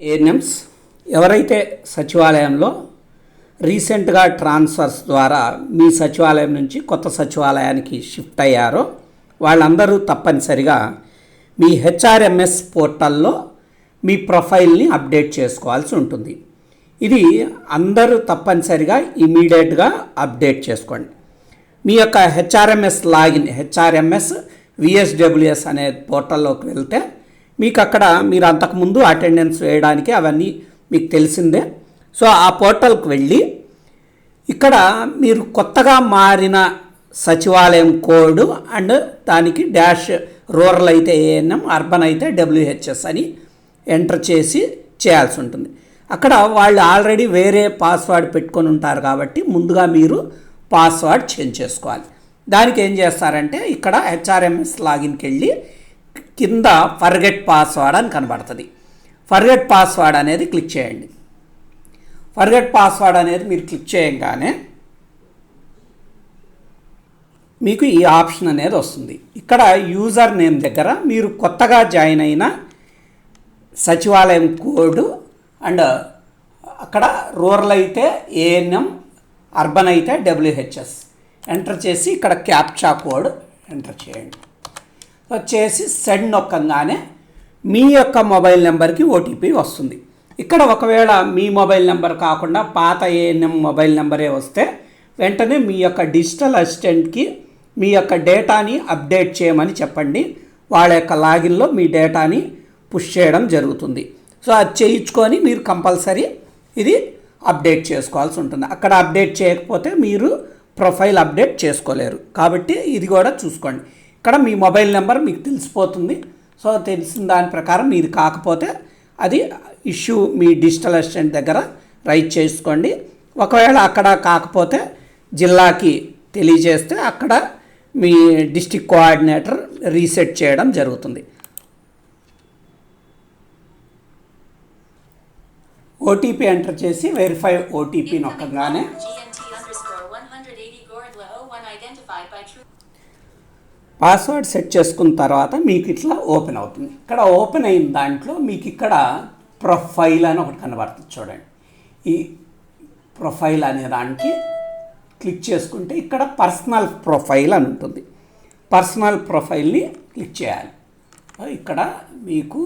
ANMs. ఎవరైతే సచివాలయంలో రీసెంట్గా ట్రాన్స్ఫర్స్ ద్వారా మీ సచివాలయం నుంచి కొత్త సచివాలయానికి షిఫ్ట్ అయ్యారో వాళ్ళందరూ తప్పనిసరిగా మీ హెచ్ఆర్ఎంఎస్ పోర్టల్లో మీ ప్రొఫైల్ని అప్డేట్ చేసుకోవాల్సి ఉంటుంది. ఇది అందరూ తప్పనిసరిగా ఇమీడియట్గా అప్డేట్ చేసుకోండి. మీ యొక్క హెచ్ఆర్ఎంఎస్ లాగిన్ హెచ్ఆర్ఎంఎస్ విఎస్డబ్ల్యూఎస్ అనే పోర్టల్లోకి వెళ్తే మీకు అక్కడ మీరు అంతకుముందు అటెండెన్స్ వేయడానికి అవన్నీ మీకు తెలిసిందే. సో ఆ పోర్టల్కి వెళ్ళి ఇక్కడ మీరు కొత్తగా మారిన సచివాలయం కోడ్ అండ్ దానికి డాష్ రూరల్ అయితే ఏఎన్ఎం అర్బన్ అయితే డబ్ల్యూహెచ్ఎస్ అని ఎంటర్ చేసి చేయాల్సి ఉంటుంది. అక్కడ వాళ్ళు ఆల్రెడీ వేరే పాస్వర్డ్ పెట్టుకొని ఉంటారు కాబట్టి ముందుగా మీరు పాస్వర్డ్ చేంజ్ చేసుకోవాలి. దానికి ఏం చేస్తారంటే ఇక్కడ హెచ్ఆర్ఎంఎస్ లాగిన్కి వెళ్ళి కింద ఫర్గెట్ పాస్వర్డ్ అని కనబడుతుంది. ఫర్గెట్ పాస్వర్డ్ అనేది క్లిక్ చేయండి. ఫర్గెట్ పాస్వర్డ్ అనేది మీరు క్లిక్ చేయగానే మీకు ఈ ఆప్షన్ అనేది వస్తుంది. ఇక్కడ యూజర్ నేమ్ దగ్గర మీరు కొత్తగా జాయిన్ అయిన సచివాలయం కోడ్ అండ్ అక్కడ రూరల్ అయితే ఏఎన్ఎం అర్బన్ అయితే డబ్ల్యూహెచ్ఎస్ ఎంటర్ చేసి ఇక్కడ క్యాప్చా కోడ్ ఎంటర్ చేయండి. చేసి సెండ్ నొక్కంగానే మీ యొక్క మొబైల్ నెంబర్కి ఓటీపీ వస్తుంది. ఇక్కడ ఒకవేళ మీ మొబైల్ నెంబర్ కాకుండా పాత ఏఎన్ఎం మొబైల్ నెంబరే వస్తే వెంటనే మీ యొక్క డిజిటల్ అసిస్టెంట్కి మీ యొక్క డేటాని అప్డేట్ చేయమని చెప్పండి. వాళ్ళ యొక్క లాగిన్లో మీ డేటాని పుష్ చేయడం జరుగుతుంది. సో అది చేయించుకొని మీరు కంపల్సరీ ఇది అప్డేట్ చేసుకోవాల్సి ఉంటుంది. అక్కడ అప్డేట్ చేయకపోతే మీరు ప్రొఫైల్ అప్డేట్ చేసుకోలేరు. కాబట్టి ఇది కూడా చూసుకోండి. ఇక్కడ మీ మొబైల్ నెంబర్ మీకు తెలిసిపోతుంది. సో తెలిసిన దాని ప్రకారం మీది కాకపోతే అది ఇష్యూ మీ డిజిటల్ అసిస్టెంట్ దగ్గర రైట్ చేసుకోండి. ఒకవేళ అక్కడ కాకపోతే జిల్లాకి తెలియజేస్తే అక్కడ మీ డిస్టిక్ కోఆర్డినేటర్ రీసెట్ చేయడం జరుగుతుంది. ఓటీపీ ఎంటర్ చేసి వెరిఫై ఓటీపీ నొక్కగానే పాస్వర్డ్ సెట్ చేసుకున్న తర్వాత మీకు ఇట్లా ఓపెన్ అవుతుంది. ఇక్కడ ఓపెన్ అయిన దాంట్లో మీకు ఇక్కడ ప్రొఫైల్ అని ఒకటి కనబడుతుంది చూడండి. ఈ ప్రొఫైల్ అనే దానికి క్లిక్ చేసుకుంటే ఇక్కడ పర్సనల్ ప్రొఫైల్ అని ఉంటుంది. పర్సనల్ ప్రొఫైల్ని క్లిక్ చేయాలి. ఇక్కడ మీకు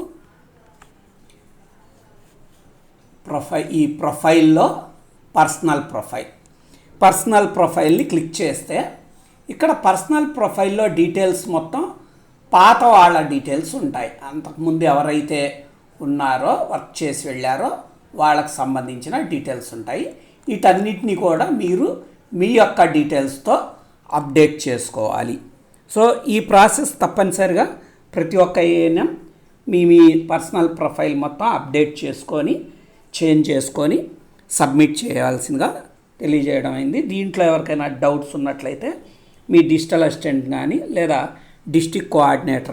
ప్రొఫైల్ ఈ ప్రొఫైల్లో పర్సనల్ ప్రొఫైల్. పర్సనల్ ప్రొఫైల్ని క్లిక్ చేస్తే ఇక్కడ పర్సనల్ ప్రొఫైల్లో డీటెయిల్స్ మొత్తం పాత వాళ్ళ డీటెయిల్స్ ఉంటాయి. అంతకుముందు ఎవరైతే ఉన్నారో వర్క్ చేసి వెళ్ళారో వాళ్ళకి సంబంధించిన డీటెయిల్స్ ఉంటాయి. వీటన్నిటిని కూడా మీరు మీ యొక్క డీటెయిల్స్తో అప్డేట్ చేసుకోవాలి. సో ఈ ప్రాసెస్ తప్పనిసరిగా ప్రతి ఒక్క ఏఎన్ఎం మీ మీ పర్సనల్ ప్రొఫైల్ మొత్తం అప్డేట్ చేసుకొని చేంజ్ చేసుకొని సబ్మిట్ చేయాల్సిందిగా తెలియజేయడం అయింది. దీంట్లో ఎవరికైనా డౌట్స్ ఉన్నట్లయితే మీ డిజిటల్ అసిస్టెంట్ కానీ లేదా డిస్టిక్ కోఆర్డినేటర్